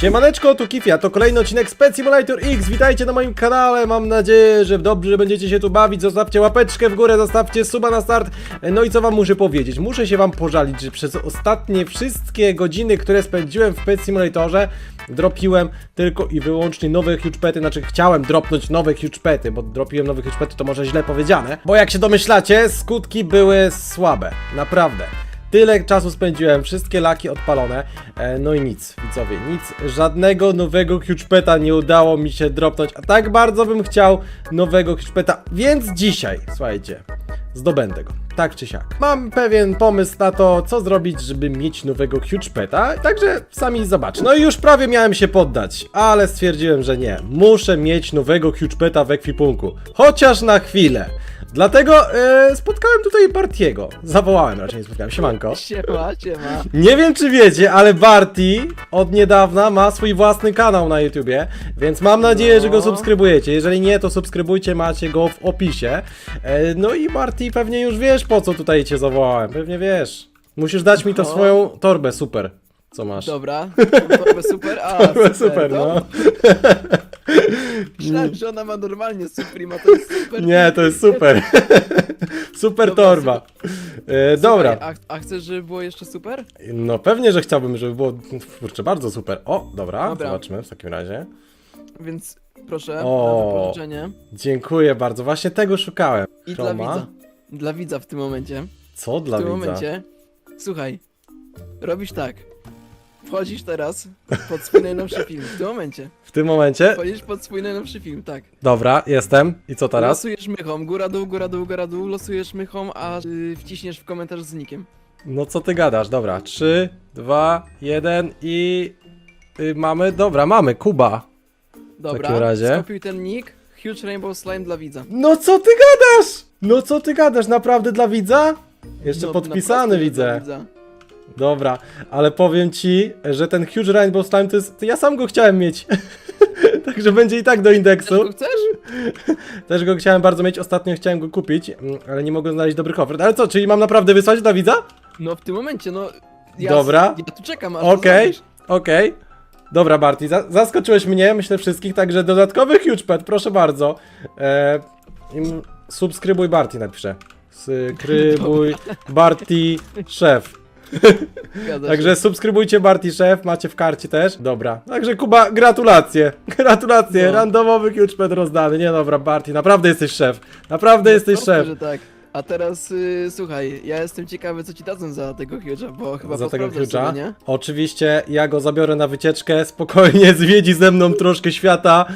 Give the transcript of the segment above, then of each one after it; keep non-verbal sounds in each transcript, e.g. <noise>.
Siemaneczko, tu Kifia, to kolejny odcinek Spec Simulator X, witajcie na moim kanale, mam nadzieję, że dobrze będziecie się tu bawić, zostawcie łapeczkę w górę, zostawcie suba na start, no i co wam muszę powiedzieć, muszę się wam pożalić, że przez ostatnie wszystkie godziny, które spędziłem w Spec Simulatorze, dropiłem tylko i wyłącznie nowe huge pety, znaczy chciałem dropnąć nowe huge pety, bo dropiłem nowe huge pety to może źle powiedziane, bo jak się domyślacie, skutki były słabe, naprawdę. Tyle czasu spędziłem, wszystkie laki odpalone, e, no i nic, widzowie, nic, żadnego nowego huge nie udało mi się dropnąć, a tak bardzo bym chciał nowego huge więc dzisiaj, słuchajcie, zdobędę go, tak czy siak. Mam pewien pomysł na to, co zrobić, żeby mieć nowego huge także sami zobaczcie. No i już prawie miałem się poddać, ale stwierdziłem, że nie, muszę mieć nowego huge w ekwipunku, chociaż na chwilę. Dlatego e, spotkałem tutaj Bartiego. Zawołałem raczej, nie spotkałem. Siemanko. Siema, siema. Nie wiem czy wiecie, ale Barty od niedawna ma swój własny kanał na YouTubie, więc mam nadzieję, że go No. subskrybujecie. Jeżeli nie, to subskrybujcie, macie go w opisie. E, no i Barty pewnie już wiesz po co tutaj cię zawołałem, pewnie wiesz. Musisz dać mi to No. swoją torbę, super. Co masz? Dobra, <laughs> torbę super, a Torbę super, super, to- no. Myślałem, że ona ma normalnie Suprema, to jest super. Nie, to jest super. <laughs> super Dobra, torba. E, dobra. A, a chcesz, żeby było jeszcze super? No pewnie, że chciałbym, żeby było, kurczę, bardzo super. O, dobra, Dobra. zobaczymy w takim razie. Więc proszę, O. na wypożyczenie. Dziękuję bardzo, właśnie tego szukałem. I dla Chroma. widza. Dla widza w tym momencie. Co W dla tym widza? momencie. Słuchaj, robisz tak. Wchodzisz teraz pod swój najnowszy film. W tym momencie. W tym momencie? Wchodzisz pod swój najnowszy film, tak. Dobra, jestem. I co teraz? Losujesz mychą, góra dół, góra dół, góra dół, losujesz mychą, a y, wciśniesz w komentarz z nikiem. No co ty gadasz? Dobra, 3, 2, 1 i... Y, mamy, dobra, mamy, Kuba. Dobra, takim razie. skopiuj ten nick, Huge Rainbow Slime dla widza. No co ty gadasz? No co ty gadasz? Naprawdę dla widza? Jeszcze No, podpisany naprawdę widzę. dla widza. Dobra, ale powiem ci, że ten Huge Rainbow Slime to jest... Ja sam go chciałem mieć. <laughs> Także będzie i tak do indeksu. Też go chcesz? <laughs> Też go chciałem bardzo mieć, ostatnio chciałem go kupić, mm, ale nie mogłem znaleźć dobrych ofert. Ale co, czyli mam naprawdę wysłać dla widza? No w tym momencie, no. Ja, Dobra. Ja tu czekam, aż Okej, okej. Dobra, Barty, za zaskoczyłeś mnie, myślę wszystkich, także dodatkowy huge pet, proszę bardzo. E, subskrybuj Barty, napiszę. Skrybuj <laughs> Barty szef. Zgadza Także subskrybujcie Barty szef, macie w karcie też. Dobra, także Kuba, gratulacje. <laughs> Gratulacje, No. randomowy huge pet rozdany. Nie dobra, Barty, naprawdę jesteś szef. Naprawdę się. jesteś szef. że tak. A teraz y, słuchaj, ja jestem ciekawy, co ci dadzą za tego Huge'a, bo chyba Za tego sobie, nie? Oczywiście ja go zabiorę na wycieczkę, spokojnie <laughs> zwiedzi ze mną troszkę świata.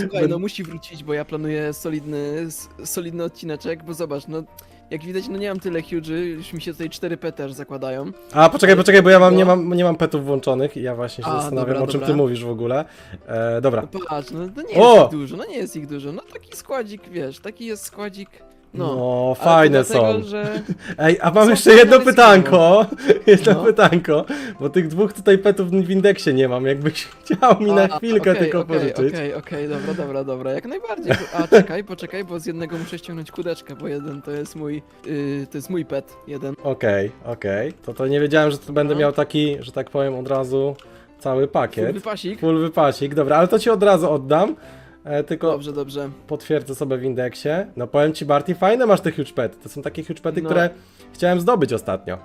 Słuchaj, <laughs> no musi wrócić, bo ja planuję solidny, s- solidny odcineczek, bo zobacz, no. Jak widać, no nie mam tyle huge'y, już mi się tutaj 4 pety aż zakładają. A poczekaj, poczekaj, bo ja mam, nie, mam, nie mam petów włączonych i ja właśnie się A, zastanawiam, dobra, o czym ty dobra. mówisz w ogóle. E, dobra. No patrz, no to nie jest O! ich dużo, no nie jest ich dużo, no taki składzik, wiesz, taki jest składzik, No, no. Ale to fajne dlatego, są. że... <laughs> Ej, a mam są jeszcze jedno pytanko. <laughs> Jedno No. pytanko, bo tych dwóch tutaj petów w indeksie nie mam. Jakbyś <laughs> chciał mi na A, chwilkę okej, tylko okej, pożyczyć. Okej, okej, dobra, dobra, dobra, jak najbardziej. A czekaj, poczekaj, bo z jednego muszę ściągnąć kudeczkę, bo jeden to jest mój, yy, to jest mój pet, jeden. Okej, okej. To to nie wiedziałem, że to będę No. miał taki, że tak powiem, od razu cały pakiet. Wypasik. Full wypasik, dobra, ale to ci od razu oddam. E, tylko Dobrze, dobrze. potwierdzę sobie w indeksie. No powiem ci Barty, fajne masz te huge pety. To są takie huge pety, No. które chciałem zdobyć ostatnio.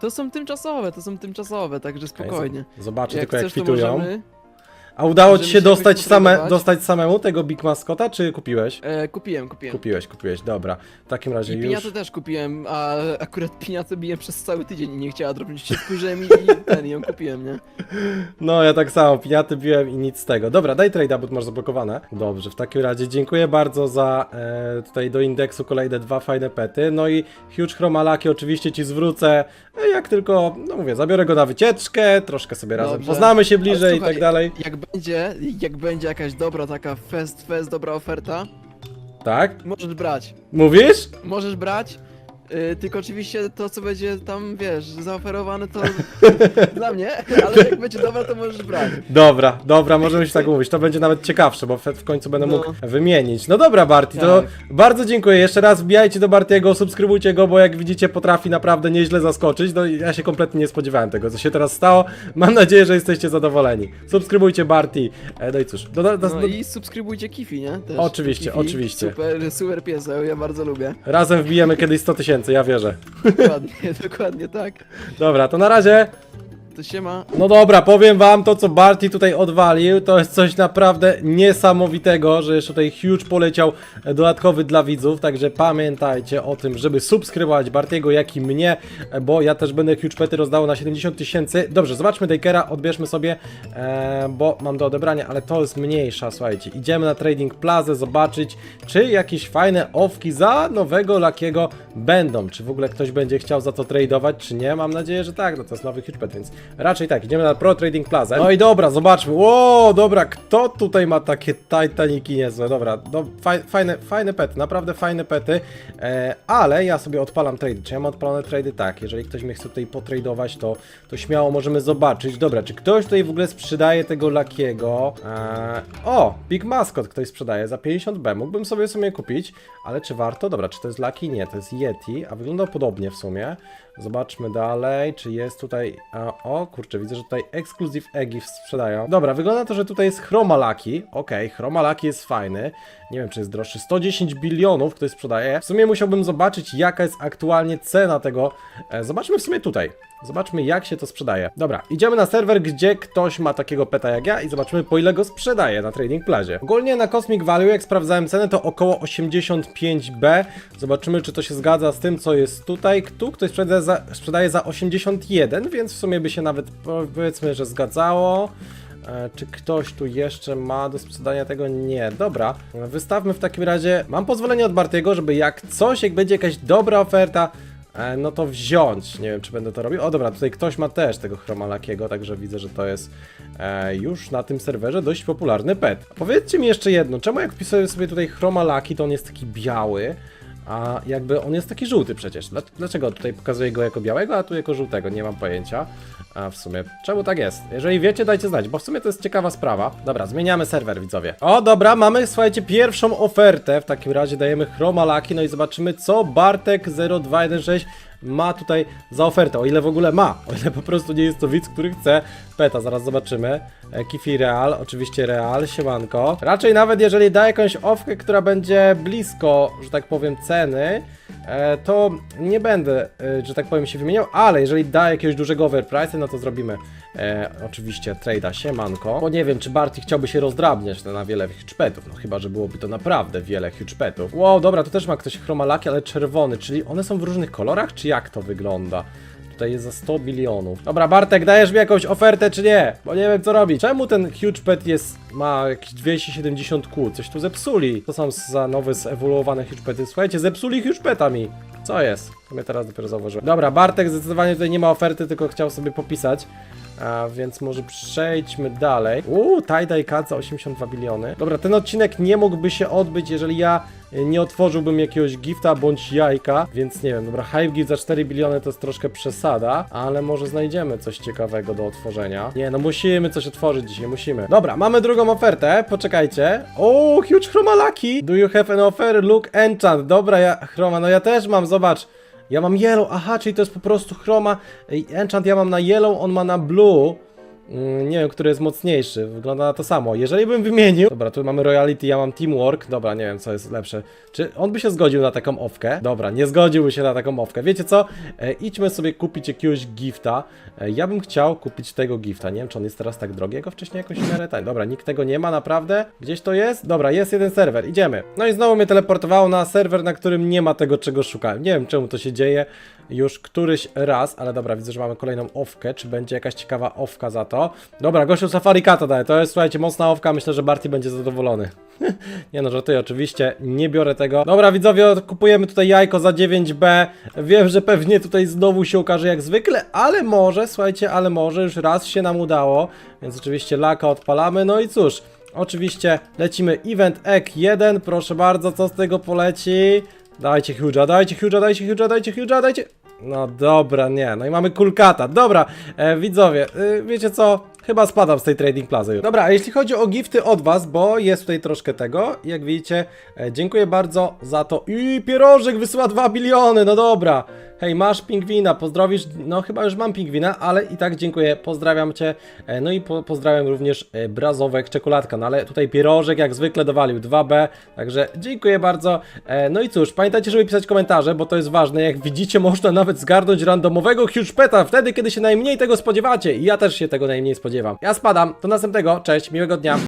To są tymczasowe, to są tymczasowe, także spokojnie. Zobaczę Jak tylko jak chcesz, to kwitują. możemy... A udało ci możemy się się dostać, jakoś same, dostać samemu tego Big Mascota, czy kupiłeś? E, kupiłem, kupiłem. Kupiłeś, kupiłeś, dobra. W takim razie I już... piniatę też kupiłem, a akurat piniatę biję przez cały tydzień i nie chciała dropnąć się wkurzyłem i, i ten, i ją kupiłem, nie? No ja tak samo, piniaty biłem i nic z tego. Dobra, daj trade'a, bo tu masz zablokowane. Dobrze, w takim razie dziękuję bardzo za e, tutaj do indeksu kolejne dwa fajne pety. No i Huge Chromalaki oczywiście ci zwrócę, e, jak tylko, no mówię, zabiorę go na wycieczkę, troszkę sobie razem Dobrze. poznamy się bliżej Ale i tak słuchaj, dalej. Jak będzie, jak będzie jakaś dobra taka fest, fest, dobra oferta, Tak? możesz brać. Mówisz? Możesz brać. Y, tylko oczywiście to, co będzie tam, wiesz, zaoferowane, to <laughs> dla mnie, ale jak będzie dobre, to możesz brać. Dobra, dobra, możemy się tak mówić. To będzie nawet ciekawsze, bo w, w końcu będę No. mógł wymienić. No dobra, Barty, to Tak. bardzo dziękuję. Jeszcze raz wbijajcie do Bartiego, subskrybujcie go, bo jak widzicie, potrafi naprawdę nieźle zaskoczyć. No i ja się kompletnie nie spodziewałem tego, co się teraz stało. Mam nadzieję, że jesteście zadowoleni. Subskrybujcie Barty. E, no i cóż, do, do, do, No i subskrybujcie Kifi, nie? Też. Oczywiście, oczywiście. Super, super pieseł, ja bardzo lubię. razem wbijemy kiedyś 100 tysięcy, ja wierzę. Dokładnie, dokładnie tak. Dobra, to na razie. To się ma. No dobra, powiem wam to, co Barty tutaj odwalił, to jest coś naprawdę niesamowitego, że jeszcze tutaj huge poleciał dodatkowy dla widzów, także pamiętajcie o tym, żeby subskrybować Bartiego, jak i mnie, bo ja też będę huge pety rozdawał na 70 tysięcy. Dobrze, zobaczmy Dakera, odbierzmy sobie, e, bo mam do odebrania, ale to jest mniejsza, słuchajcie. Idziemy na Trading Plaza zobaczyć, czy jakieś fajne owki za nowego Lakiego będą, czy w ogóle ktoś będzie chciał za to tradeować, czy nie. Mam nadzieję, że tak, no to jest nowy huge pet, więc raczej tak, idziemy na Pro Trading Plaza. No i dobra, zobaczmy. O, dobra, kto tutaj ma takie Titaniki niezłe? Dobra, no, faj, fajne, fajne pety, naprawdę fajne pety, e, ale ja sobie odpalam trady. Czy ja mam odpalone trady? Tak, jeżeli ktoś mnie chce tutaj potradować, to, to śmiało możemy zobaczyć. Dobra, czy ktoś tutaj w ogóle sprzedaje tego Lakiego? E, o, Big Mascot ktoś sprzedaje za 50B. Mógłbym sobie sobie kupić, ale czy warto? Dobra, czy to jest Lucky? Nie, to jest Yeti, a wygląda podobnie w sumie. Zobaczmy dalej, czy jest tutaj... A, o, kurczę, widzę, że tutaj Exclusive Eggi sprzedają. Dobra, wygląda to, że tutaj jest Chroma Lucky. Okej, Chroma Lucky jest fajny. Nie wiem, czy jest droższy. 110 bilionów ktoś sprzedaje. W sumie musiałbym zobaczyć, jaka jest aktualnie cena tego. E, zobaczmy w sumie tutaj. Zobaczmy, jak się to sprzedaje. Dobra, idziemy na serwer, gdzie ktoś ma takiego peta jak ja i zobaczymy, po ile go sprzedaje na Trading Plazie. Ogólnie na Cosmic Value, jak sprawdzałem cenę, to około 85B. Zobaczymy, czy to się zgadza z tym, co jest tutaj. Tu ktoś sprzedaje za, sprzedaje za 81, więc w sumie by się nawet powiedzmy, że zgadzało. E, Czy ktoś tu jeszcze ma do sprzedania tego? Nie. Dobra, wystawmy w takim razie. Mam pozwolenie od Bartiego, żeby jak coś, jak będzie jakaś dobra oferta, e, no to wziąć. Nie wiem, czy będę to robił. O, dobra, tutaj ktoś ma też tego chromalakiego, także widzę, że to jest e, już na tym serwerze dość popularny pet. Powiedzcie mi jeszcze jedno, czemu jak wpisuję sobie tutaj chromalaki, to on jest taki biały, a jakby on jest taki żółty przecież. Dla- Dlaczego tutaj pokazuję go jako białego, a tu jako żółtego? Nie mam pojęcia. A w sumie, czemu tak jest? Jeżeli wiecie, dajcie znać, bo w sumie to jest ciekawa sprawa. Dobra, zmieniamy serwer, widzowie. O, dobra, mamy, słuchajcie, pierwszą ofertę. W takim razie dajemy chromalaki, no i zobaczymy, co Bartek0216 ma tutaj za ofertę, o ile w ogóle ma, o ile po prostu nie jest to widz, który chce peta, zaraz zobaczymy. E, Kifi Real, oczywiście Real, siemanko. Raczej nawet jeżeli da jakąś owkę, która będzie blisko, że tak powiem, ceny, e, to nie będę, e, że tak powiem, się wymieniał, ale jeżeli da jakiegoś dużego overprice, no to zrobimy e, oczywiście trade'a siemanko, bo nie wiem, czy Barty chciałby się rozdrabniać na, wiele huge petów, no chyba, że byłoby to naprawdę wiele huge petów. Wow, dobra, tu też ma ktoś chromalaki, ale czerwony, czyli one są w różnych kolorach, czy jak to wygląda? Tutaj jest za 100 bilionów. Dobra, Bartek, dajesz mi jakąś ofertę, czy nie? Bo nie wiem, co robić. Czemu ten huge pet jest, ma jakieś 270 kł? Coś tu zepsuli. To są za nowe, zewoluowane huge pety. Słuchajcie, zepsuli huge petami. Co jest? To mnie teraz dopiero zauważyłem. Dobra, Bartek zdecydowanie tutaj nie ma oferty, tylko chciał sobie popisać. A więc może przejdźmy dalej. Uuu, tie-dye za 82 biliony. Dobra, ten odcinek nie mógłby się odbyć, jeżeli ja y, nie otworzyłbym jakiegoś gifta bądź jajka, więc nie wiem, dobra, hype gift za 4 biliony to jest troszkę przesada, ale może znajdziemy coś ciekawego do otworzenia. Nie, no musimy coś otworzyć dzisiaj, musimy. Dobra, mamy drugą ofertę, poczekajcie. O, huge chromalaki! Do you have an offer? Look enchant. Dobra, ja, chroma, no ja też mam, zobacz. Ja mam yellow, aha, czyli to jest po prostu chroma. Enchant ja mam na yellow, on ma na blue. Mm, Nie wiem, który jest mocniejszy. Wygląda na to samo. Jeżeli bym wymienił. Dobra, tu mamy Royalty, ja mam Teamwork. Dobra, nie wiem, co jest lepsze. Czy on by się zgodził na taką owkę? Dobra, nie zgodziłby się na taką owkę. Wiecie co? E, idźmy sobie kupić jakiegoś gifta. E, ja bym chciał kupić tego gifta. Nie wiem, czy on jest teraz tak drogi, jako wcześniej jakoś w miarę tań. Dobra, nikt tego nie ma, naprawdę. Gdzieś to jest? Dobra, jest jeden serwer. Idziemy. No i znowu mnie teleportowało na serwer, na którym nie ma tego, czego szukałem. Nie wiem, czemu to się dzieje już któryś raz, ale dobra, widzę, że mamy kolejną owkę. Czy będzie jakaś ciekawa owka za to? Dobra, gościu Safari Kata daje. To jest, słuchajcie, mocna owka. Myślę, że Barty będzie zadowolony. <laughs> nie no, żartuję oczywiście, nie biorę tego. Dobra, widzowie, kupujemy tutaj jajko za 9B. Wiem, że pewnie tutaj znowu się okaże jak zwykle, ale może, słuchajcie, ale może już raz się nam udało. Więc oczywiście laka odpalamy. No i cóż, Oczywiście lecimy Event Egg 1, proszę bardzo, co z tego poleci? Dajcie Huge'a, dajcie Huge'a, dajcie Huge'a, dajcie Huge'a, dajcie... No dobra, nie, no i mamy kulkata. Dobra, e, widzowie, e, wiecie co? Chyba spadam z tej trading plazy. Dobra, a jeśli chodzi o gifty od was, bo jest tutaj troszkę tego, jak widzicie, e, dziękuję bardzo za to. I pierożek wysyła 2 biliony, no dobra. Hej, masz pingwina, pozdrowisz, no chyba już mam pingwina, ale i tak dziękuję, pozdrawiam cię. E, no i po, pozdrawiam również e, Brazowek Czekoladka, no ale tutaj pierożek jak zwykle dowalił 2B, także dziękuję bardzo. E, no i cóż, pamiętajcie, żeby pisać komentarze, bo to jest ważne, jak widzicie można nawet zgarnąć randomowego huge peta wtedy, kiedy się najmniej tego spodziewacie i ja też się tego najmniej spodziewam. Ja spadam, do następnego, cześć, miłego dnia.